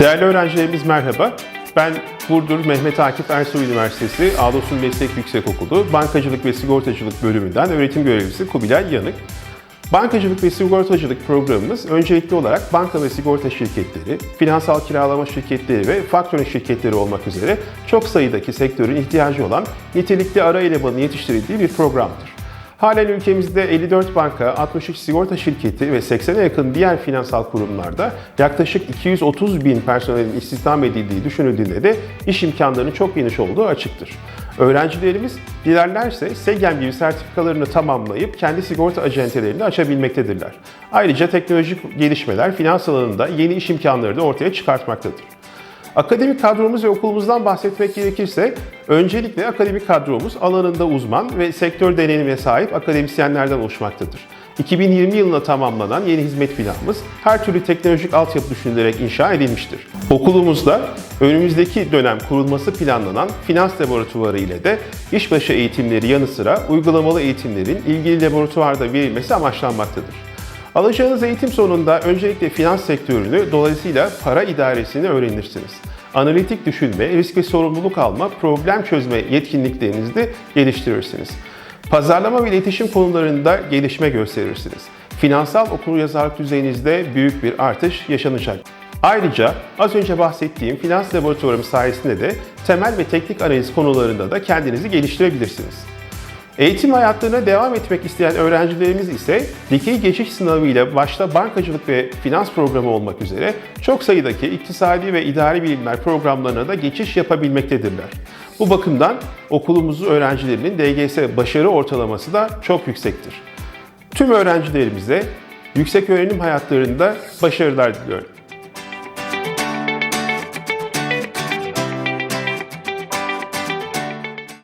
Değerli öğrencilerimiz merhaba. Ben Burdur Mehmet Akif Ersoy Üniversitesi Ağustos Meslek Yüksekokulu Bankacılık ve Sigortacılık bölümünden öğretim görevlisi Kubilay Yanık. Bankacılık ve sigortacılık programımız öncelikli olarak banka ve sigorta şirketleri, finansal kiralama şirketleri ve faktörün şirketleri olmak üzere çok sayıdaki sektörün ihtiyacı olan nitelikli ara elemanın yetiştirildiği bir programdır. Halen ülkemizde 54 banka, 63 sigorta şirketi ve 80'e yakın diğer finansal kurumlarda yaklaşık 230 bin personelin istihdam edildiği düşünüldüğünde de iş imkanlarının çok geniş olduğu açıktır. Öğrencilerimiz dilerlerse SEGEM gibi sertifikalarını tamamlayıp kendi sigorta acentelerini açabilmektedirler. Ayrıca teknolojik gelişmeler finans alanında yeni iş imkanları da ortaya çıkartmaktadır. Akademik kadromuz ve okulumuzdan bahsetmek gerekirse öncelikle akademik kadromuz alanında uzman ve sektör deneyimine sahip akademisyenlerden oluşmaktadır. 2020 yılında tamamlanan yeni hizmet binamız her türlü teknolojik altyapı düşünülerek inşa edilmiştir. Okulumuzda önümüzdeki dönem kurulması planlanan finans laboratuvarı ile de işbaşı eğitimleri yanı sıra uygulamalı eğitimlerin ilgili laboratuvarda verilmesi amaçlanmaktadır. Alacağınız eğitim sonunda öncelikle finans sektörünü dolayısıyla para idaresini öğrenirsiniz. Analitik düşünme, risk ve sorumluluk alma, problem çözme yetkinliklerinizi de geliştirirsiniz. Pazarlama ve iletişim konularında gelişme gösterirsiniz. Finansal okuryazarlık düzeyinizde büyük bir artış yaşanacak. Ayrıca az önce bahsettiğim finans laboratuvarım sayesinde de temel ve teknik analiz konularında da kendinizi geliştirebilirsiniz. Eğitim hayatlarına devam etmek isteyen öğrencilerimiz ise dikey geçiş sınavı ile başta bankacılık ve finans programı olmak üzere çok sayıdaki iktisadi ve idari bilimler programlarına da geçiş yapabilmektedirler. Bu bakımdan okulumuzun öğrencilerinin DGS başarı ortalaması da çok yüksektir. Tüm öğrencilerimize yüksek öğrenim hayatlarında başarılar diliyorum.